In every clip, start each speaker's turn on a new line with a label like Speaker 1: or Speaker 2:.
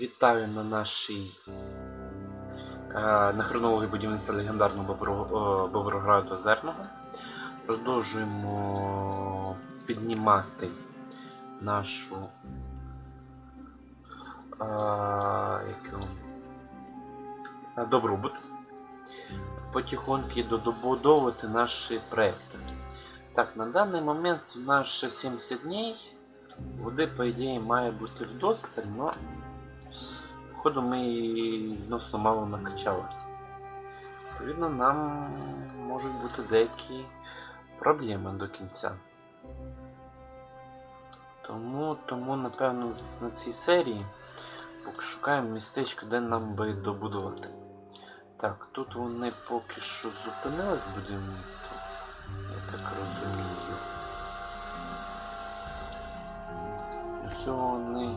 Speaker 1: Вітаю на нашій е, на хронології будівництва легендарного е, Боброграду Озерного. Продовжуємо піднімати нашу е, як його, е, добробут. Потихоньки додобудовувати наші проекти. Так, на даний момент у нас ще 70 днів. Води, по ідеї, має бути вдосталь, але походу ми її відносно мало накачали. Відповідно, нам можуть бути деякі проблеми до кінця. Тому, тому напевно, на цій серії шукаємо містечко, де нам би добудувати. Так, тут вони поки що зупинились будівництво, я так розумію. Все вони.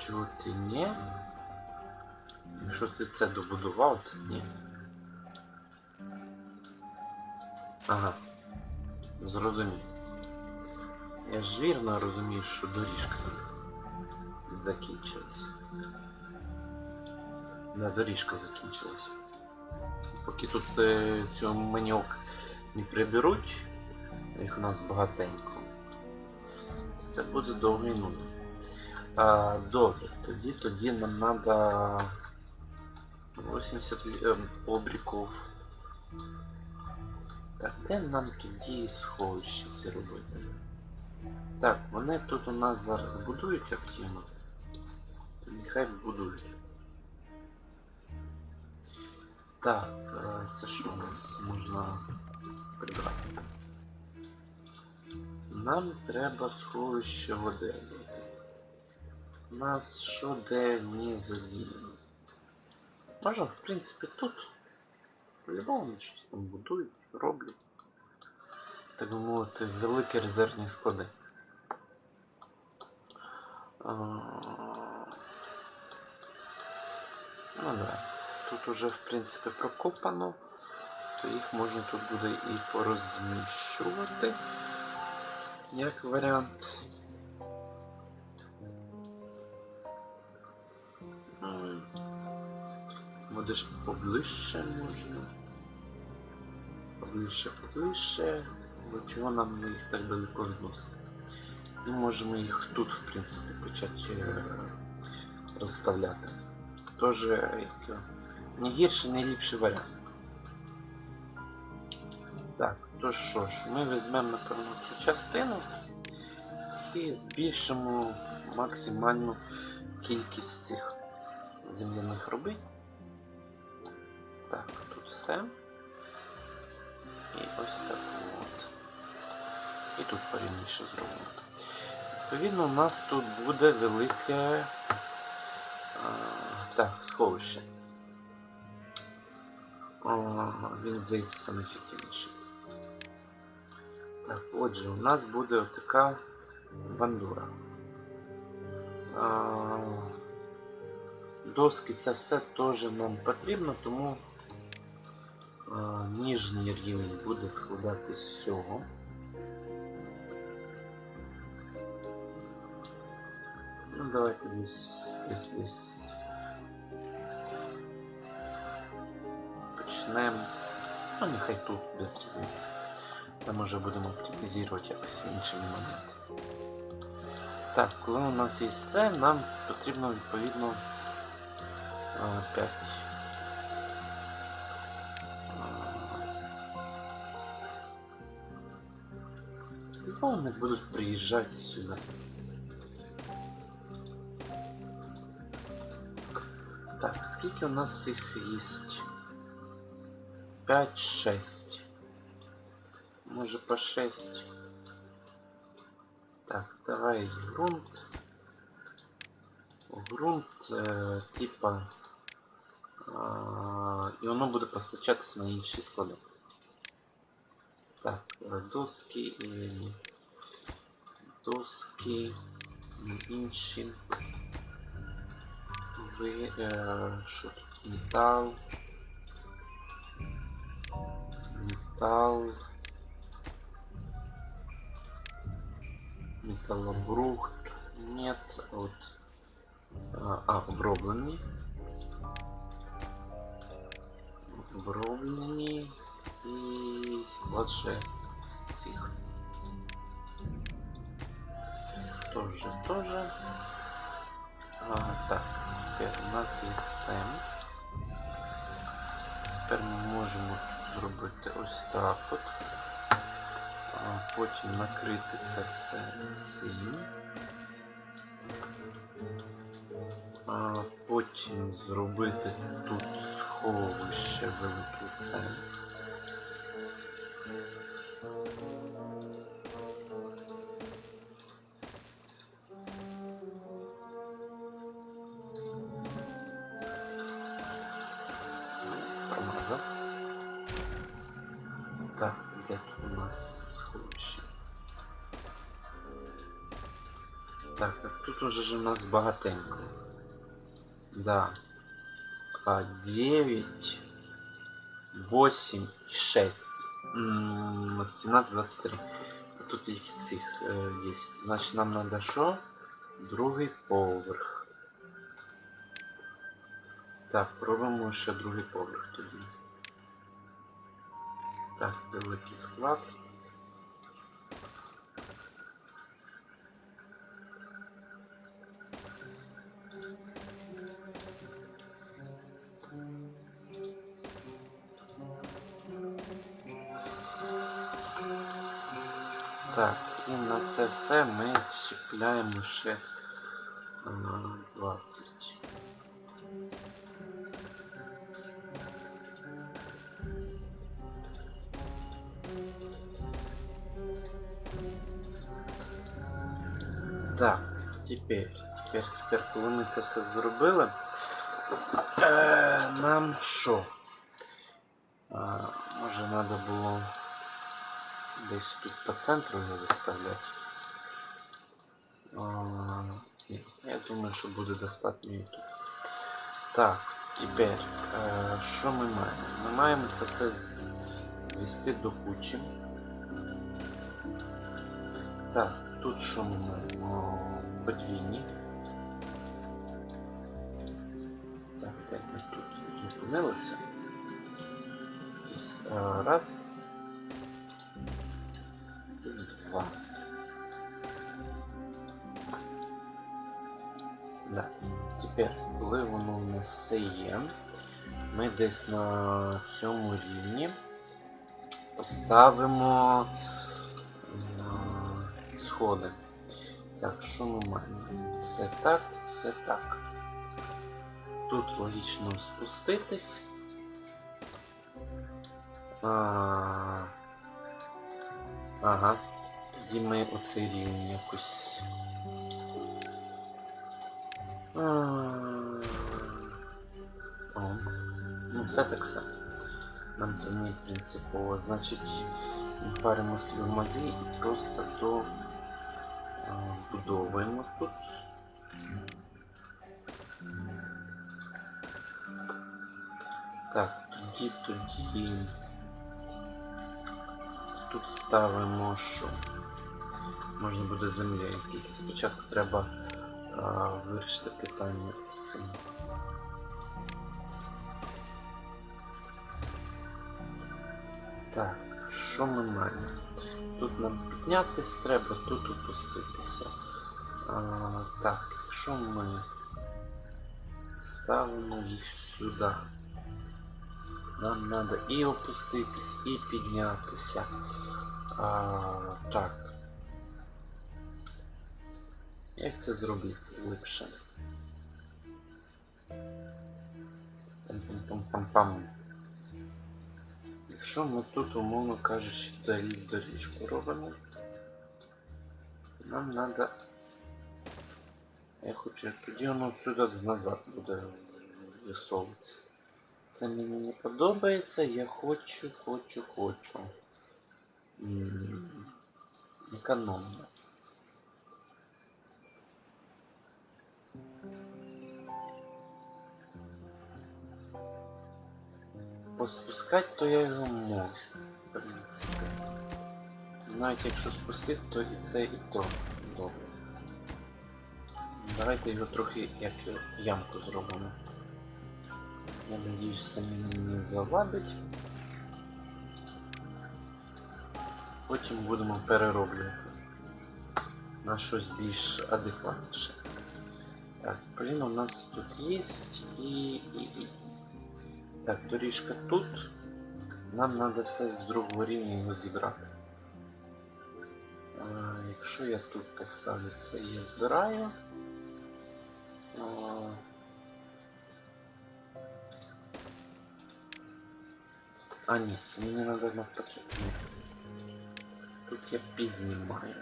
Speaker 1: Чого ти ні? Якщо ти це добудував, це ні. Ага. Зрозумів. Я ж вірно розумію, що доріжка закінчилась. Не, доріжка закінчилась. Поки тут е, цю маньок не приберуть, їх у нас багатенько. Це буде довго і нудно. А, добре, тоді, тоді нам треба 80 е, обріків. Так, де нам тоді сховище це робити? Так, вони тут у нас зараз будують активно. Нехай будують. Так, е, це що у нас можна прибрати? Нам треба сховище води нас що де не задіяно. Можна, в принципі, тут. По-любому щось там будують, роблять. Так би мовити, великі резервні склади. Ну да. Тут уже в принципі прокопано, то їх можна тут буде і порозміщувати. Як варіант. Ж поближче можна. Поближче, поближче. Бо чого нам їх так далеко відносити? Ми можемо їх тут, в принципі, почати е, розставляти. Тож, як його, не гірший, не ліпший варіант. Так, то що ж, ми візьмемо, напевно, цю частину і збільшимо максимальну кількість цих земляних робіт. Так, тут все. І ось так от. І тут порівніше зробимо. Відповідно, у нас тут буде велике а, так, сховище. А, він здається саме ефективніший. Так, отже, у нас буде отака бандура. А, доски це все теж нам потрібно, тому а, ніжній рівень буде складатись з цього. Ну, давайте десь, десь, десь. Почнемо. Ну, нехай тут без різниці. Там уже будемо оптимізувати якось в інший момент. Так, коли у нас є це, нам потрібно відповідно 5. Вони будуть приїжджати сюди. Так, скільки у нас їх їсть? 5-6. Може по 6. Так, давай грунт. Грунт е, типа. А, і воно буде постачатися на інші склади. Так, е, доски і доски і інші. Ви, е, що тут? Метал. Метал. Металобрухт. Нет. От, а, оброблені. Оброблені. І склад цих. Тоже, тоже. А, так, тепер у нас є Сем. Тепер ми можемо зробити ось так от. А потім накрити це все цим. А потім зробити тут сховище великий цем. А тут уже ж у нас багатенько. Да. А 9, 8, 6. 17, 23. А Тут тільки цих е, 10. Значить нам треба що? Другий поверх. Так, пробуємо ще другий поверх тоді. Так, великий склад. Це все ми чіпляємо ще е, 20. Так, тепер, тепер, тепер, коли ми це все зробили, е, нам що? Е, може треба було десь тут по центру його виставляти. Я думаю, що буде достатньо і тут. Так, тепер, е, що ми маємо? Ми маємо це все звести до кучі. Так, тут що ми маємо? Подвійні. Так, де ми тут зупинилися? Тобто, е, Раз. І два. Да. Тепер, коли воно у нас все є, ми десь на цьому рівні поставимо е, сходи. Так, що ми маємо? Це так, це так. Тут логічно спуститись. А, ага. Тоді ми оцей рівень якось. О. Ну, все так все. Нам це не принципово. Значить, паримо в мазі і просто до а, будовуємо тут. Так, тоді, тоді. Тут ставимо що? Можна буде землею. Тільки спочатку треба вирішити питання з цим. Так, що ми маємо? Тут нам піднятись треба, тут опуститися. А, так, якщо ми ставимо їх сюди. Нам треба і опуститись, і піднятися. А, так. Як це зробити липше? Пам-пам-пам-пам. Якщо ми тут, умовно кажучи, дорі- доріжку робимо, нам треба. Я хочу, тоді воно сюди назад буде висовуватися. Це мені не подобається, я хочу, хочу, хочу. М, Економно. Поспускати, то я його можу, в принципі. Навіть якщо спустити, то і це, і то добре. Давайте його трохи як ямку зробимо. Я надіюсь, це мені не завадить. Потім будемо перероблювати на щось більш адекватніше. Так, коліно у нас тут є і, і, і. Так, доріжка тут. Нам треба все з другого рівня його зібрати. А, якщо я тут поставлю це, я збираю. А, а ні, це мені треба навпаки. Тут я піднімаю.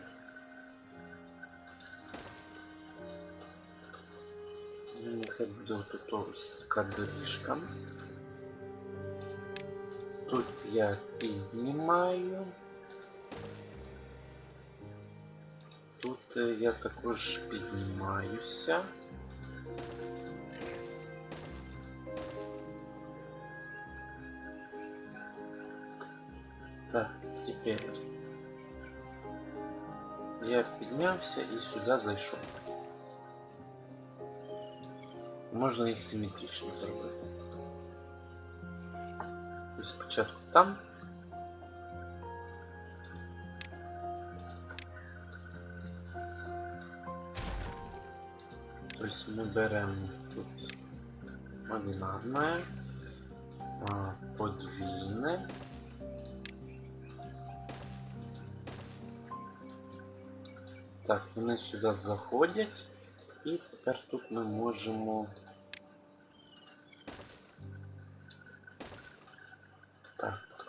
Speaker 1: Нехай буде тут ось така доріжка. Тут я піднімаю. Тут е, я також піднімаюся. Так, тепер я піднявся і сюди зайшов. Можна їх симетрично зробити. Спочатку там. Тобто ми беремо тут одинарне, подвійне. Так, вони сюди заходять, і тепер тут ми можемо.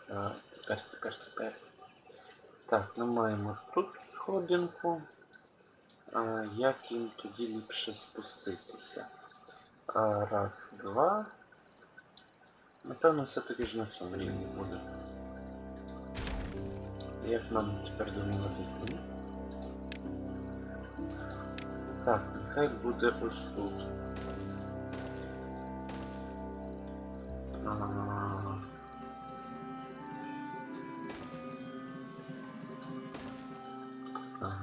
Speaker 1: Так, тепер, тепер, тепер. Так, ми маємо тут сходинку. А, як їм тоді ліпше спуститися? А, раз, два. Напевно, все-таки ж на цьому рівні буде. Як нам тепер до нього дійти? Так, нехай буде ось тут. А,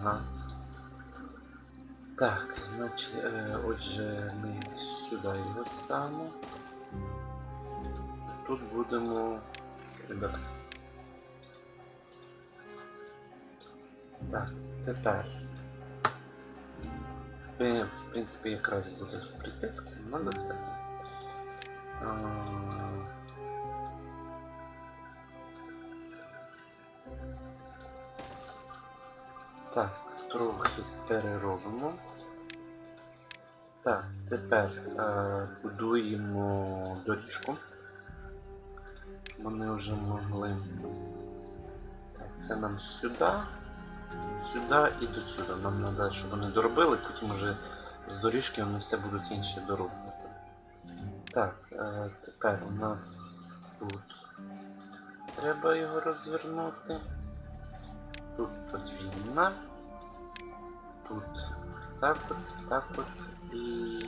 Speaker 1: Ага. Так, значить, е, отже, ми сюди його ставимо. Тут будемо прибирати. Так, тепер. В принципі, якраз буде впритик, на достатньо. Так, трохи переробимо. Так, тепер е, будуємо доріжку. Вони вже могли. Так, це нам сюди, сюди і до сюди. Нам треба, щоб вони доробили, потім вже з доріжки вони все будуть інші дороблювати. Так, е, тепер у нас тут треба його розвернути. Тут подвійна. Тут так от, так от і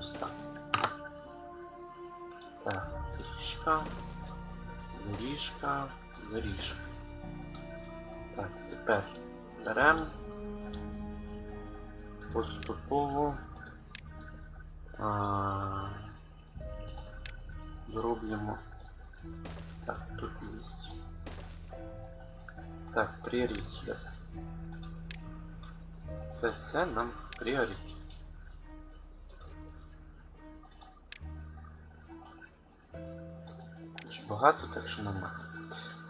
Speaker 1: ось так. Так, доріжка, доріжка, доріжка. Так, тепер беремо поступово а, зроблимо. Так, тут є. Так, пріоритет. Це все нам в пріоритеті. Багато, так що нормально.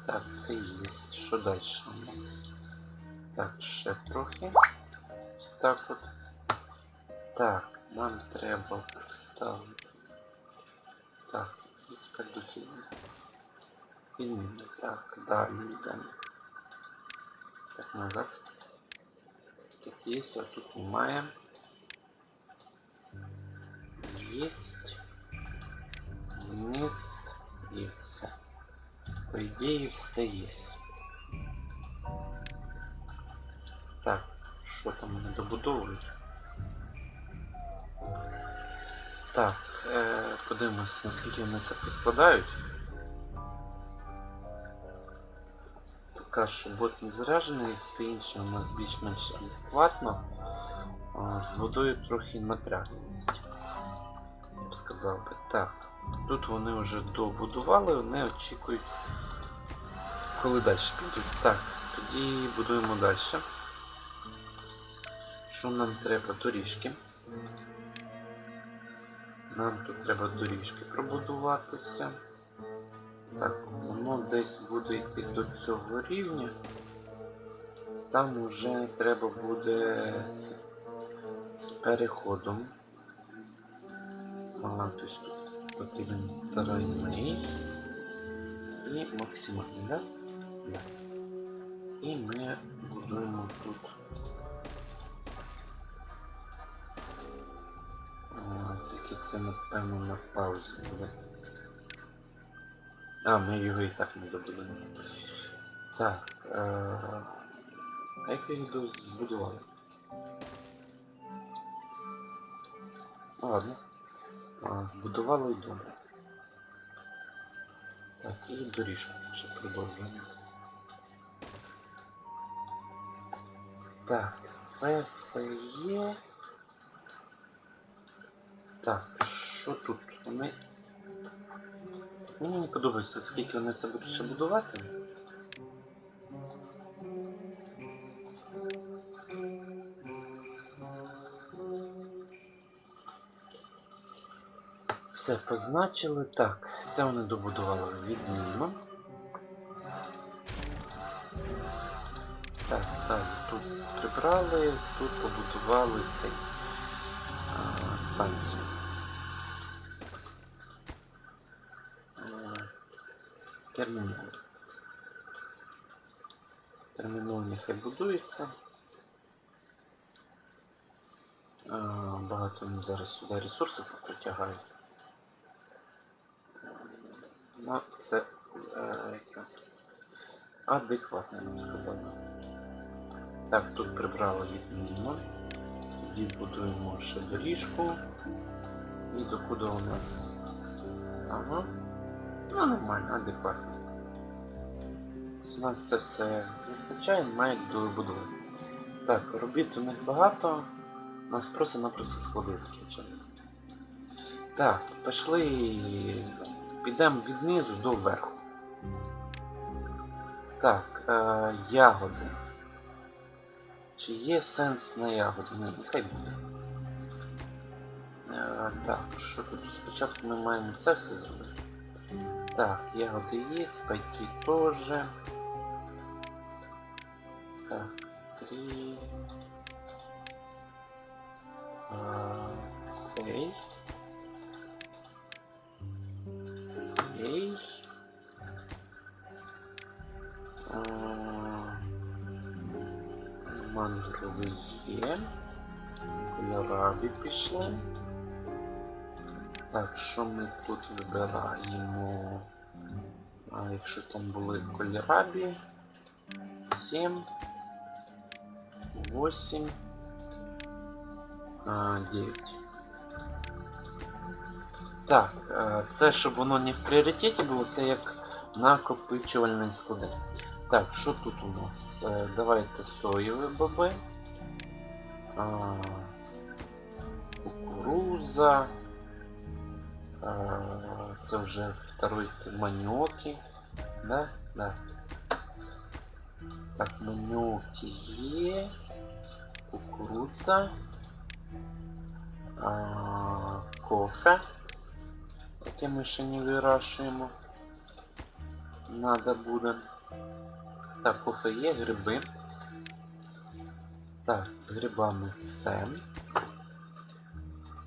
Speaker 1: Так, це є. Що далі у нас? Так, ще трохи. Ось так от. Так, нам треба поставити. Так, і тепер до цього. Підніми. Так, далі йдемо. Так, назад. Тут а тут немає. Есть. Вниз. І все. По ідеї все є. Так, що там вони добудовують? Так, е, подивимось, наскільки вони це поскладають. Поки що бот не заряджений, все інше у нас більш-менш адекватно. З водою трохи напряглість. Я б сказав би. Так. Тут вони вже добудували, вони очікують, коли далі підуть. Так, тоді будуємо далі. Що нам треба? Доріжки. Нам тут треба доріжки пробудуватися. Так, воно десь буде йти до цього рівня. Там уже треба буде це, з переходом. А, тобто тут потрібен тройний і максимальний, да? Да. І ми будуємо тут. Тільки це напевно на паузі буде. А, ми його і так не добудемо. Так. Е... А як його до- збудували? Ну, Ладно. А, збудували добре. Так, і доріжку ще продовжуємо. Так, це все є. Так, що тут? Вони. Мені не подобається, скільки вони це будуть ще будувати. Все позначили. Так, це вони добудували відмінно. Так, далі тут прибрали, тут побудували цей а, станцію. Термінал. Термінал нехай будується. Багато вони зараз сюди ресурсів притягають. Ну, це е, адекватно, я б сказав. Так, тут прибрали відмінно. Тоді будуємо ще доріжку. І докуди у нас. Ага. Ну, нормально, адекватно. У нас це все вистачає, мають добудувати. Так, робіт у них багато. У нас просто-напросто склади закінчились. Так, пішли. Підемо від низу до верху. Так, е, ягоди. Чи є сенс на ягоди? Ні, нехай буде. Е, так, що тут? Спочатку ми маємо це все зробити. Так, ягоди є, пайки теж. Так, три. Е, цей. Цей. Е, Мангровий є. Кольораві пішли. Так, що ми тут вибираємо? А якщо там були кольорабі? 7, 8, 9. Так, це щоб воно не в пріоритеті було, це як накопичувальний склади. Так, що тут у нас? Е, Давайте соєві боби. Кукуруза. Це вже второй маньоки. Да? Да. Так, маньоки є. Кукурудза. Кофе. Яке ми ще не вирощуємо. Надо буде. Так, кофе є, гриби. Так, з грибами все.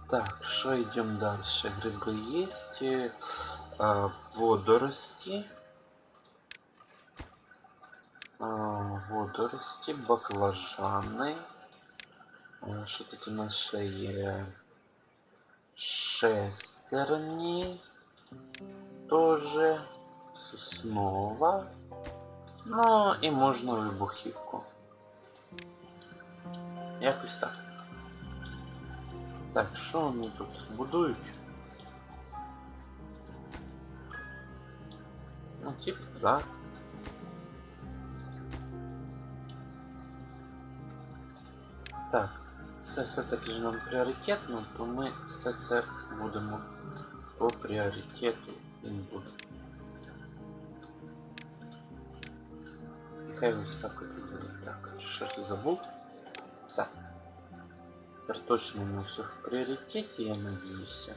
Speaker 1: Так, що йдемо далі? Гриби є. А, водорості. А, водорості, баклажани. Що тут у нас ще є? Шестерні. Тоже. Соснова. Ну і можна вибухівку. Якось так. Так, що вони тут будують? Ну, тип, да. Так. це все-таки ж нам пріоритетно, то ми все це будемо по пріоритету він буде. І Хай ось так от і буде. Так, що ж ти забув? Все. Тепер точно ми все в пріоритеті, я надіюся.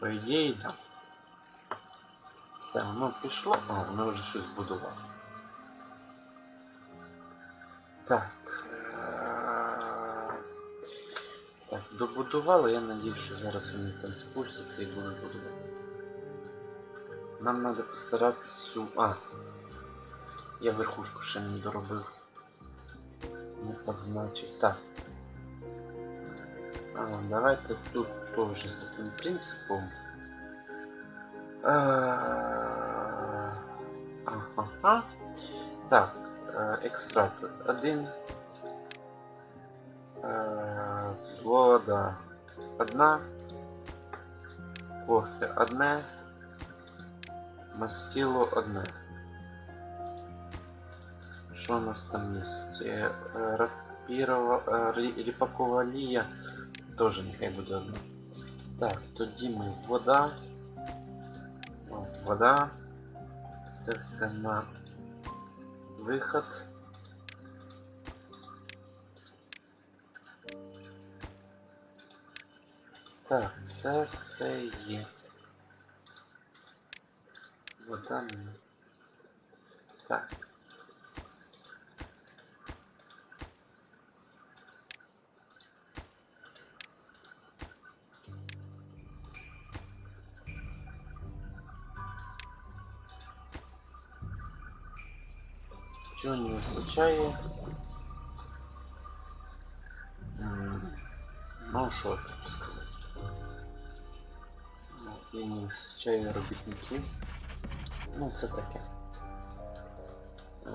Speaker 1: По ідеї, так. Все, воно пішло, а воно вже щось будувало. Так. Так, добудували, я надію, що зараз вони там спустяться і будуть будувати. Нам треба постаратись цю. А. Я верхушку ще не доробив. Не позначив. Так. А, давайте тут теж за тим принципом. Е, Ага. Так, е, екстрактор один. Е, Вода одна. Кофе одне. Мастило одне. Що у нас там є? Е, е, Рапірова, е, рі- ріпакова лія теж нехай буде одна. Так, тоді ми вода. О, Вода. Це все на виход. Так, це все є. Вода. Так. Чого не вистачає? Ну, що тут сказати? Ну, і не вистачає робітників. Ну, це таке. Е,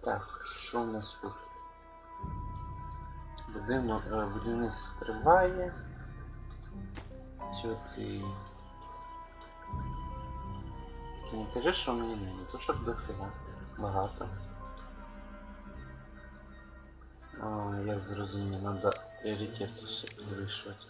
Speaker 1: так, що в нас тут? Будинок, е, будівництво триває. Чого ти? Тільки не кажи, що мені не то щоб дофіга. Багато. А, я зрозумів, треба пріоритет ще підвищувати.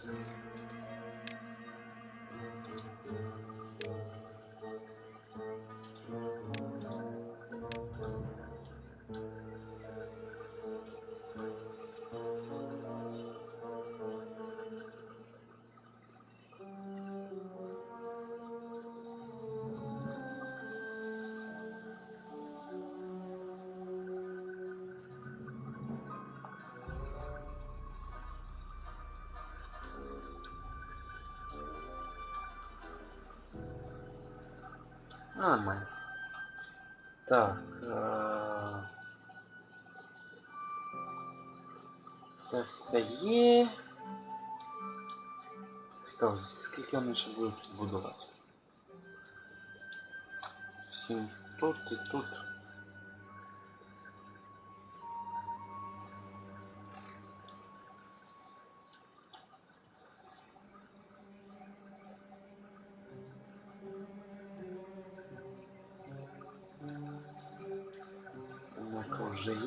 Speaker 1: Ну, нормально. Так. Е... Це все є. Цікаво, скільки вони ще будуть тут будувати? Всім тут і тут.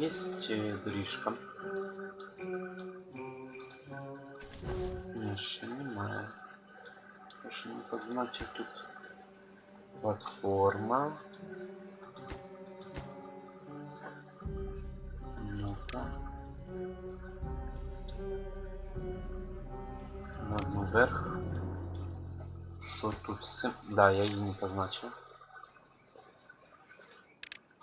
Speaker 1: есть э, доріжка. Ні, ще немає. Я ще не позначив тут платформа. Ну-ка. Ладно, вверх. Що тут з цим? Да, я її не позначив.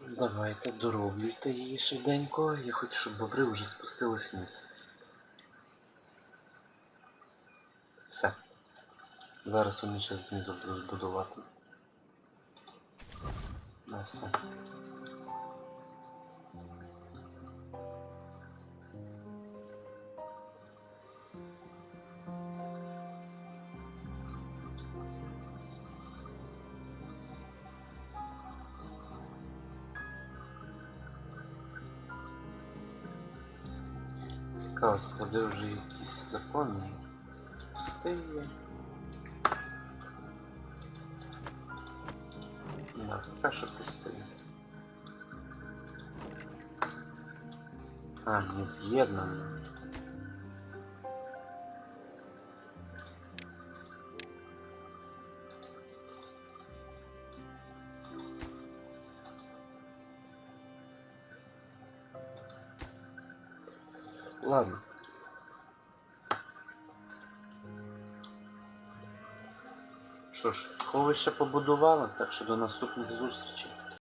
Speaker 1: Давайте дороблюйте її швиденько. Я хочу, щоб бобри вже спустились вниз. Все. Зараз вони ще знизу будуть будувати. На все. Цікаво, де вже якісь законні пустиє. Да, поки що пустиє. А, не з'єднано. Сховище побудували, так що до наступних зустрічей.